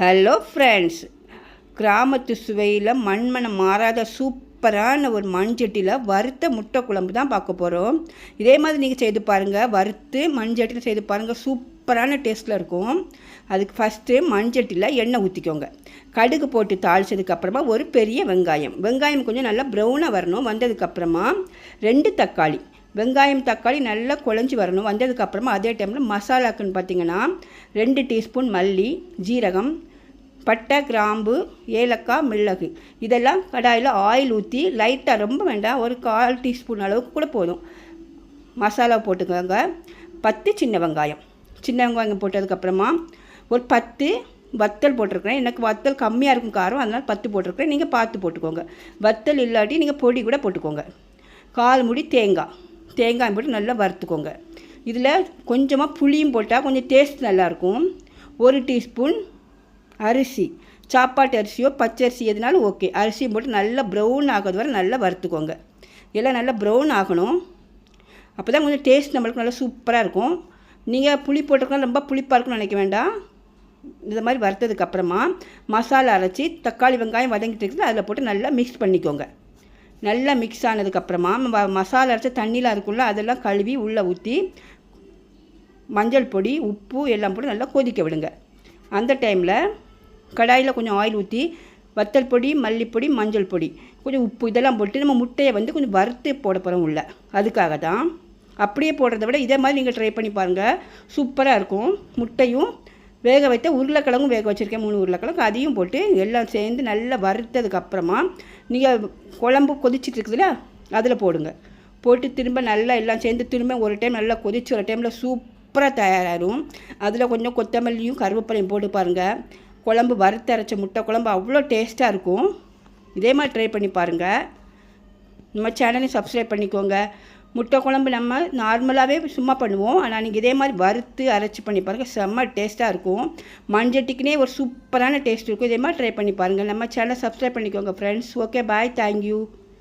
Hello friends கிராமத்து சுவையில் மண்மனம் மாறாத சூப்பரான ஒரு மண்சட்டியில் வறுத்த முட்டை குழம்பு தான் பார்க்க போகிறோம் இதே மாதிரி நீங்கள் செய்து பாருங்கள் வறுத்து மண்சட்டியில் செய்து பாருங்கள் சூப்பரான டேஸ்ட்டில் இருக்கும். அதுக்கு ஃபஸ்ட்டு மண்சட்டியில் எண்ணெய் ஊற்றிக்கோங்க கடுகு போட்டு தாளிச்சதுக்கப்புறமா ஒரு பெரிய வெங்காயம். வெங்காயம் கொஞ்சம் நல்லா ப்ரௌனாக வரணும். வந்ததுக்கப்புறமா ரெண்டு தக்காளி. வெங்காயம் தக்காளி நல்லா குழஞ்சி வரணும். வந்ததுக்கப்புறமா அதே டைமில் மசாலாக்குன்னு பார்த்தீங்கன்னா ரெண்டு டீஸ்பூன் மல்லி ஜீரகம் பட்டை கிராம்பு ஏலக்காய் மிளகு. இதெல்லாம் கடாயில் ஆயில் ஊற்றி லைட்டாக ரொம்ப வேண்டாம். ஒரு கால் டீஸ்பூன் அளவுக்கு கூட போதும். மசாலா போட்டுக்கோங்க. பத்து சின்ன வெங்காயம். சின்ன வெங்காயம் போட்டதுக்கப்புறமா ஒரு பத்து வத்தல் போட்டிருக்கிறேன். எனக்கு வத்தல் கம்மியாக இருக்கும் காரம் அதனால் பத்து போட்டிருக்கிறேன். நீங்கள் பார்த்து போட்டுக்கோங்க. வத்தல் இல்லாட்டி நீங்கள் பொடி கூட போட்டுக்கோங்க. கால் முடி தேங்காய். தேங்காய் போட்டு நல்லா வறுத்துக்கோங்க. இதில் கொஞ்சமாக புளியும் போட்டால் கொஞ்சம் டேஸ்ட் நல்லாயிருக்கும் ஒரு டீஸ்பூன் அரிசி. சாப்பாட்டு அரிசியோ பச்சரிசி எதுனாலும் ஓகே. அரிசியும் போட்டு நல்லா ப்ரௌன் ஆகிறது வரை நல்லா வறுத்துக்கோங்க. எல்லாம் நல்லா ப்ரௌன் ஆகணும். அப்போ தான் கொஞ்சம் டேஸ்ட் நம்மளுக்கு நல்லா சூப்பராக இருக்கும். நீங்கள் புளி போட்டிருக்கலாம் ரொம்ப புளிப்பாக இருக்கும்னு நினைக்க வேண்டாம். இந்த மாதிரி வறுத்ததுக்கப்புறமா மசாலா அரைச்சி தக்காளி வெங்காயம் வதங்கிட்டு இருக்குது. அதில் போட்டு நல்லா மிக்ஸ் பண்ணிக்கோங்க. நல்லா மிக்ஸ் ஆனதுக்கப்புறமா மசாலா அரைச்ச தண்ணியில் இருக்குள்ள அதெல்லாம் கழுவி உள்ளே ஊற்றி மஞ்சள் பொடி உப்பு எல்லாம் போட்டு நல்லா கொதிக்க விடுங்க. அந்த டைமில் கடாயில் கொஞ்சம் ஆயில் ஊற்றி வத்தல் பொடி மல்லிப்பொடி மஞ்சள் பொடி கொஞ்சம் உப்பு இதெல்லாம் போட்டு நம்ம முட்டையை வந்து கொஞ்சம் வறுத்து போட போகிறோம் உள்ள. அதுக்காக தான் அப்படியே போடுறத விட இதே மாதிரி நீங்கள் ட்ரை பண்ணி பாருங்கள் சூப்பராக இருக்கும். முட்டையும் வேக வைத்த உருளைக்கிழங்கும் வேக வச்சுருக்கேன். மூணு உருளைக்கிழங்கு அதையும் போட்டு எல்லாம் சேர்ந்து நல்லா வறுத்ததுக்கப்புறமா நீங்கள் குழம்பு கொதிச்சுட்டு இருக்குதுல்ல அதில் போடுங்க. போட்டு திரும்ப நல்லா எல்லாம் சேர்ந்து திரும்ப ஒரு டைம் நல்லா கொதிச்சு ஒரு டைமில் சூப்பராக தயாராகும் அதில் கொஞ்சம் கொத்தமல்லியும் கருவேப்பிலையும் போட்டு பாருங்கள் குழம்பு வறுத்தரைச்ச முட்டை குழம்பு அவ்வளோ டேஸ்ட்டாக இருக்கும். இதே மாதிரி ட்ரை பண்ணி பாருங்கள் நம்ம சேனலையும் சப்ஸ்கிரைப் பண்ணிக்கோங்க. முட்டை குழம்பு நம்ம நார்மலாகவே சும்மா பண்ணுவோம். ஆனால் நீங்கள் இதே மாதிரி வறுத்து அரைச்சி பண்ணி பாருங்கள் செம்ம டேஸ்ட்டாக இருக்கும். மஞ்சட்டிக்குனே ஒரு சூப்பரான டேஸ்ட் இருக்கும். இதே மாதிரி ட்ரை பண்ணி பாருங்கள் நம்ம சேனலை சப்ஸ்கிரைப் பண்ணிக்கோங்க ஃப்ரெண்ட்ஸ் ஓகே பாய் தேங்க்யூ